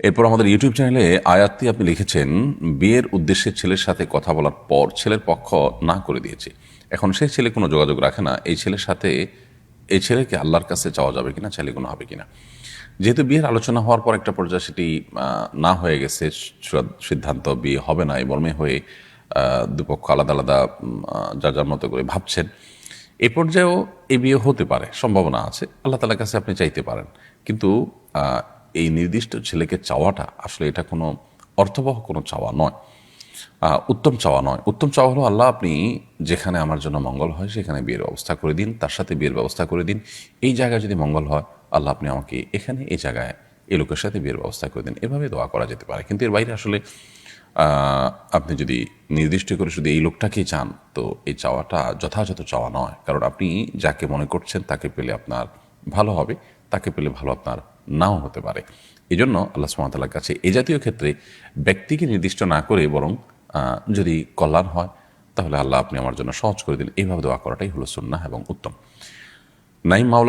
এরপর আমাদের ইউটিউব চ্যানেলে আয়াতটি আপনি লিখেছেন বিয়ের উদ্দেশ্যে ছেলের সাথে কথা বলার পর ছেলের পক্ষ না করে দিয়েছে। এখন সেই ছেলে কোনো যোগাযোগ রাখে না এই ছেলের সাথে এই ছেলেকে আল্লাহর কাছে চাওয়া যাবে কিনা ছেলে কোনো হবে কিনা? যেহেতু বিয়ের আলোচনা হওয়ার পর একটা পর্যায়ে সেটি না হয়ে গেছে সিদ্ধান্ত বিয়ে হবে না এই মর্মে হয়ে দুপক্ষ আলাদা আলাদা আহ, যার মতো করে ভাবছেন। এ পর্যায়েও এই বিয়ে হতে পারে সম্ভাবনা আছে আল্লাহ তালার কাছে আপনি চাইতে পারেন। কিন্তু এই নির্দিষ্ট ছেলেকে চাওয়াটা আসলে এটা কোনো অর্থবহ কোনো চাওয়া নয়। উত্তম চাওয়া নয়। উত্তম চাওয়া হলো, আল্লাহ আপনি যেখানে আমার জন্য মঙ্গল হয়, সেখানে বিয়ের ব্যবস্থা করে দিন, তার সাথে বিয়ের ব্যবস্থা করে দিন। এই জায়গায় যদি মঙ্গল হয়, আল্লাহ আপনি আমাকে এখানে, এই জায়গায়, এই লোকের সাথে বিয়ের ব্যবস্থা করে দিন। এভাবে দোয়া করা যেতে পারে। কিন্তু এর বাইরে আসলে আপনি যদি নির্দিষ্ট করে শুধু এই লোকটাকেই চান, তো এই চাওয়াটা যথাযথ চাওয়া নয়। কারণ আপনি যাকে মনে করছেন, তাকে পেলে আপনার ভালো হবে। তাকে পেলে ভালো আপনার নাও হতে পারে। এই জন্য আল্লাহ সুমতাল্লার কাছে এ জাতীয় ক্ষেত্রে ব্যক্তিকে নির্দিষ্ট না করে বরং যদি কল্যাণ হয়, তাহলে আল্লাহ আপনি আমার জন্য সহজ করে দিন এইভাবে দোয়া করাটাই হলো সুন্না এবং উত্তম। নাইম মাওলা